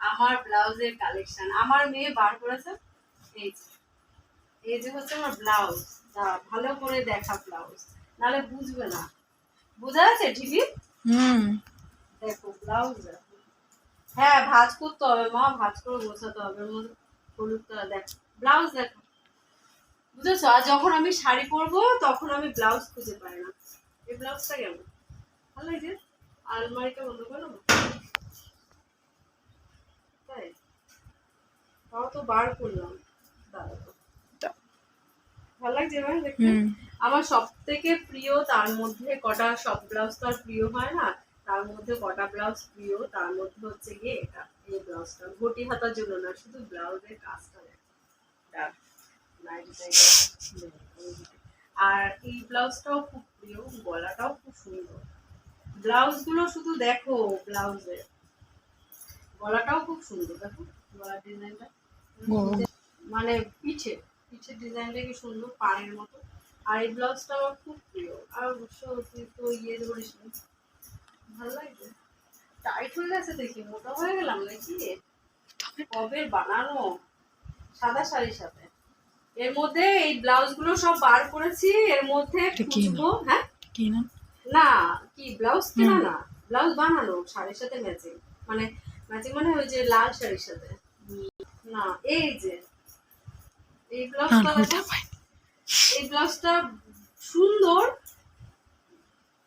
আমার ব্লাউজের কালেকশন আমার মেয়ে বার করেছে। এই যে। এই যে হচ্ছে আমার ব্লাউজ ভালো করে দেখা ব্লাউজ নাহলে বুঝবে না। বোঝা যাচ্ছে ঠিকই হুম। দেখো ব্লাউজ হ্যাঁ ভাজ করতে হবে মা ভাজ করে বসাতে হবে। মধ্যে হলুদটা দেখ ব্লাউজ দেখো। বুঝেছ? আর যখন আমি শাড়ি পরবো তখন আমি ব্লাউজ খুঁজে পাই না। এই ব্লাউজটা কেমন? ভালো লাগছে আলমারিটা বন্ধ করে তাই? তাও তো বার করলাম। ভালো লাগছে এবার দেখতে? আমার সব থেকে প্রিয় তার মধ্যে কটা সব ব্লাউজ তো আর প্রিয় হয় না। তার মধ্যে কটা ব্লাউজ প্রিয় তার মধ্যে হচ্ছে গিয়ে এটা এই ব্লাউজটা। ঘটি হাতার জন্য না শুধু ব্লাউজের কাজটা আর এই ব্লাউজটাও খুব প্রিয় গলাটাও খুব সুন্দর। ব্লাউজগুলো শুধু দেখো ব্লাউজের গলাটাও খুব সুন্দর দেখো গলার ডিজাইনটা। মানে পিঠে পিঠের ডিজাইনটা কি সুন্দর পাড়ের মতো। আর এই ব্লাউজটা আমার খুব প্রিয়। আর অবশ্য তুই তো ইয়ে ধরিস ভালো লাগছে। টাইট হয়ে গেছে দেখি মোটা হয়ে গেলাম নাকি? কবে বানানো? সাদা শাড়ির সাথে। এর মধ্যে এই ব্লাউজগুলো সব বার করেছি এর মধ্যে খুঁজবো হ্যাঁ? কি না না কি ব্লাউজ কেনা না? ব্লাউজ বানানো শাড়ির সাথে ম্যাচিং মানে ম্যাচিং মানে ওই যে লাল শাড়ির সাথে। না এই যে এই ব্লাউজটা দেখো এই ব্লাউজটা সুন্দর।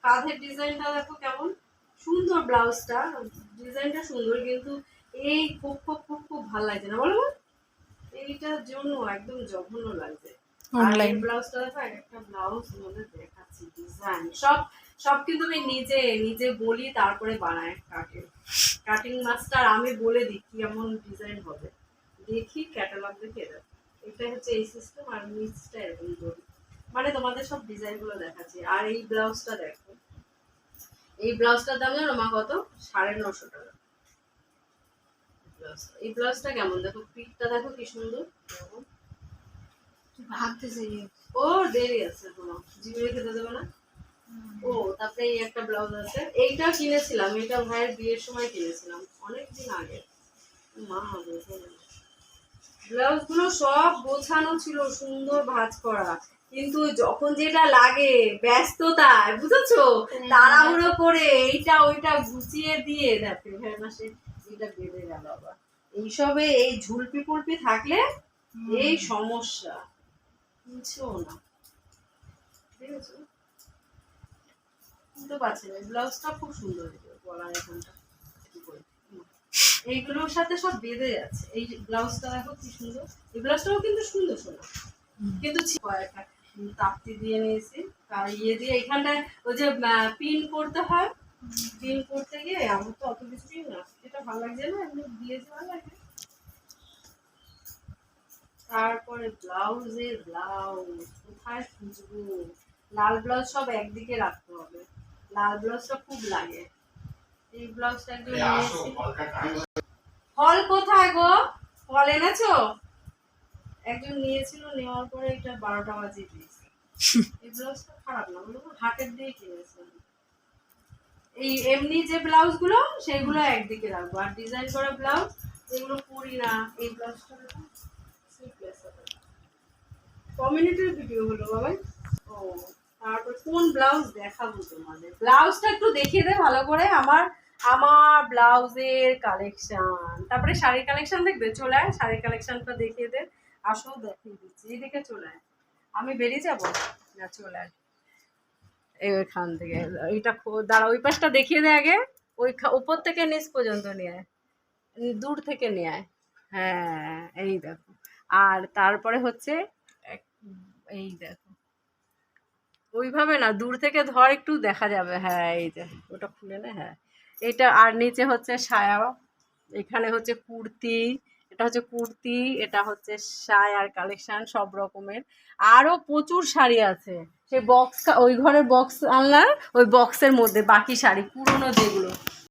কাঁধের ডিজাইনটা দেখো কেমন। সুন্দর ব্লাউজটা ডিজাইনটা সুন্দর কিন্তু এই খুব খুব খুব খুব ভালো লাগছে না। বলো এইটার জন্য একদম জঘন্য লাগছে। অনলাইন ব্লাউজটা দেখো এক একটা ব্লাউজ মধ্যে দেখাচ্ছি ডিজাইন সব সব কিন্তু আমি নিজে নিজে বলি তারপরে বানাই কাটিং কাটিং মাস্টার আমি বলে দিই কি এমন ডিজাইন হবে। দেখি ক্যাটালগ দেখে এটা হচ্ছে এই সিস্টেম আর নিচটা এরকম করি। মানে তোমাদের সব ডিজাইনগুলো দেখাচ্ছি। আর এই ব্লাউজটা দেখো। এই ব্লাউজটার দাম জানো মা কত? সাড়ে নশো টাকা। এই ব্লাউজটা। কেমন? দেখো পিঠটা দেখো কি সুন্দর। এরকম। ভাবতে ও দেরি আছে এখনও জিভে খেতে দেবে না? ও তারপরে এই একটা ব্লাউজ আছে। এইটা কিনেছিলাম এটা ভাইয়ের বিয়ের সময় কিনেছিলাম অনেক দিন আগে। মা ব্লাউজগুলো সব গোছানো ছিল সুন্দর ভাঁজ করা। কিন্তু যখন যেটা লাগে ব্যস্ততায় বুঝেছ? তাড়াহুড়ো করে এইটা ওইটা গুছিয়ে দিয়ে দেখো ভাইয়ের মাসে এটা বেঁধে গেল আবার। এইসবে এই ঝুলপি ফুলপি থাকলে এই সমস্যা। বুঝছ না? ঠিক আছে? বুঝতে পারছি না। ব্লাউজটা খুব সুন্দর করে? হুম। এইগুলোর সাথে সব বেঁধে যাচ্ছে এই ব্লাউজটা দেখো কি সুন্দর। এই ব্লাউজটাও কিন্তু সুন্দর শোনা কিন্তু কয়েকটা তাপ্তি দিয়ে নিয়েছি। আর ইয়ে দিয়ে এখানটায় ওই যে পিন করতে হয়। পিন করতে গিয়ে আমার তো অত কিছুই না। এটা ভালো লাগছে না এগুলো দিয়েছে ভালো লাগে। তারপরে ব্লাউজের ব্লাউজ। কোথায় খুঁজবো? লাল ব্লাউজ সব একদিকে রাখতে হবে। লাল ব্লাউজটা খুব লাগে। এই ব্লাউজটা একদম ফল কোথায় গো? ফল এনেছো? একজন নিয়েছিল নেওয়ার পরে এটা বারোটা বাজিয়ে দিয়েছে। এই ব্লাউজটা খারাপ না বলব হাটের দিয়ে কিনেছিলাম এই এমনি যে ব্লাউজগুলো সেগুলো একদিকে রাখব। আর ডিজাইন করা ব্লাউজ যেগুলো পরি না। এই ব্লাউজটা কমিউনিটির ভিডিও হলো বাবাই। ও। তারপর কোন ব্লাউজ দেখাবো তোমাদের? ব্লাউজটা একটু দেখিয়ে দে ভালো করে। আমার আমার ব্লাউজের তারপরে শাড়ির দেখবে? চলে আয়, শাড়ির দেখিয়ে দে। আসো দেখিয়ে দিচ্ছি। চলে আয়। আমি বেরিয়ে যাব? না, চলে আয়। থেকে। দাঁড়া, ওই পাশটা দেখিয়ে আগে। উপর থেকে নিচ পর্যন্ত নিয়ে আয়। দূর থেকে নিয়ে হ্যাঁ এই দেখো। আর তারপরে হচ্ছে এই দেখো। ওইভাবে না, দূর থেকে ধর একটু দেখা যাবে। হ্যাঁ এই যে, ওটা খুলে না হ্যাঁ। এটা আর নিচে হচ্ছে সায়া, এখানে হচ্ছে কুর্তি, এটা হচ্ছে কুর্তি, এটা হচ্ছে সায়ার কালেকশন, সব রকমের। আরও প্রচুর শাড়ি আছে। সে বক্স ওই ঘরের বক্স আনলার ওই বক্সের মধ্যে বাকি শাড়ি, পুরনো যেগুলো।